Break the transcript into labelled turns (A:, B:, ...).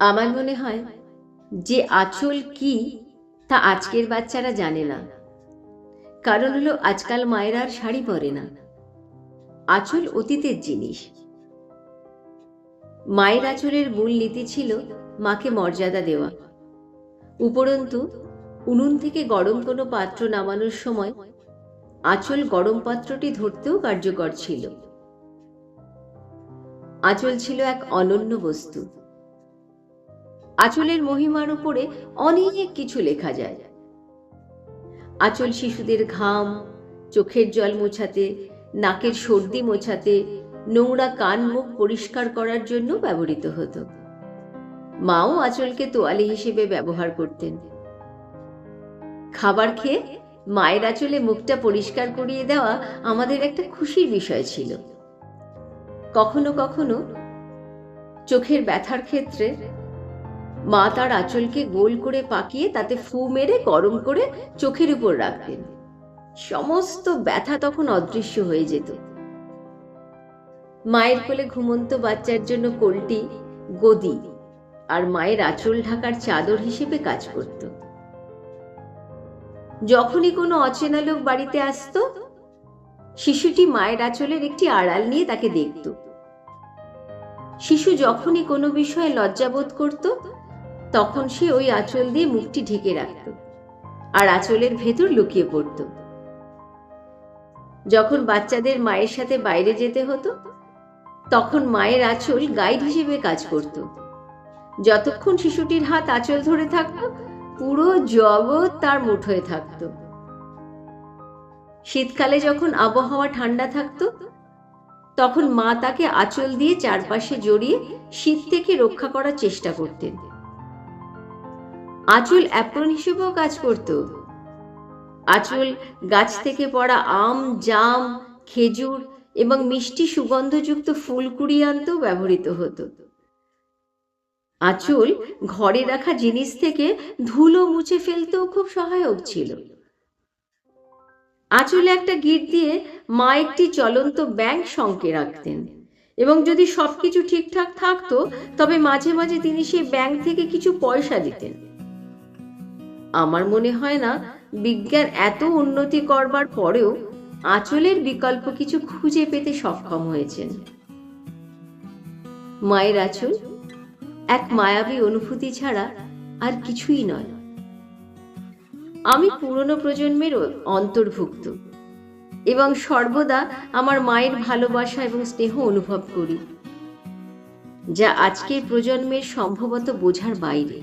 A: আমার মনে হয় যে আঁচল কি তা আজকের বাচ্চারা জানে না। কারণ হলো আজকাল মায়েরা আর শাড়ি পরে না। আঁচল অতীতের জিনিস। মায়ের আঁচলের মূল নীতি ছিল মাকে মর্যাদা দেওয়া। উপরন্তু, উনুন থেকে গরম কোনো পাত্র নামানোর সময় আঁচল গরম পাত্রটি ধরতেও কার্যকর ছিল। আঁচল ছিল এক অনন্য বস্তু। আঁচলের মহিমার উপরে অনেক কিছু লেখা যায়। আঁচল শিশুদের ঘাম, চোখের জল মোছাতে, নাকের সর্দি মোছাতে, নোংরা কান মুখ পরিষ্কার করার জন্য ব্যবহৃত হতো। মাও আঁচলকে তোয়ালে হিসেবে ব্যবহার করতেন। খাবার খেয়ে মায়ের আঁচলে মুখটা পরিষ্কার করিয়ে দেওয়া আমাদের একটা খুশির বিষয় ছিল। কখনো কখনো চোখের ব্যথার ক্ষেত্রে মা তার আঁচলকে গোল করে পাকিয়ে তাতে ফু মেরে গরম করে চোখের উপর রাখতেন। সমস্ত ব্যথা তখন অদৃশ্য হয়ে যেত। মায়ের কোলে ঘুমন্ত বাচ্চার জন্য কোলটি গদি আর মায়ের আঁচল ঢাকার চাদর হিসেবে কাজ করত। যখনই কোনো অচেনা লোক বাড়িতে আসতো, শিশুটি মায়ের আঁচলের একটি আড়াল নিয়ে তাকে দেখত। শিশু যখনই কোনো বিষয়ে লজ্জাবোধ করত তখন সে ওই আঁচল দিয়ে মুখটি ঢেকে রাখত আর আঁচলের ভেতর লুকিয়ে পড়ত। যখন বাচ্চাদের মায়ের সাথে বাইরে যেতে হতো, তখন মায়ের আঁচল গাইড হিসেবে কাজ করত। যতক্ষণ শিশুটির হাত আঁচল ধরে থাকতো, পুরো জগৎ তার মুঠোয় থাকতো। শীতকালে যখন আবহাওয়া ঠান্ডা থাকতো, তখন মা তাকে আঁচল দিয়ে চারপাশে জড়িয়ে শীত থেকে রক্ষা করার চেষ্টা করতেন। আঁচল অ্যাপ্রন হিসেবেও কাজ করত। আঁচল গাছ থেকে পড়া আম, জাম, খেজুর এবং মিষ্টি সুগন্ধযুক্ত ফুল কুড়িয়ে আনতেও ব্যবহৃত হতো। আঁচল ঘরে রাখা জিনিস থেকে ধুলো মুছে ফেলতেও খুব সহায়ক ছিল। আঁচলে একটা গিট দিয়ে মা একটি চলন্ত ব্যাংক সঙ্কে রাখতেন এবং যদি সবকিছু ঠিকঠাক থাকতো, তবে মাঝে মাঝে তিনি সেই ব্যাংক থেকে কিছু পয়সা দিতেন। আমার মনে হয় না বিজ্ঞান এত উন্নতি করবার পরেও আঁচলের বিকল্প কিছু খুঁজে পেতে সক্ষম হয়েছেন। মায়ের আঁচল এক মায়াবী অনুভূতি ছাড়া আর কিছুই নয়। আমি পুরনো প্রজন্মের অন্তর্ভুক্ত এবং সর্বদা আমার মায়ের ভালোবাসা এবং স্নেহ অনুভব করি, যা আজকের প্রজন্মের সম্ভবত বোঝার বাইরে।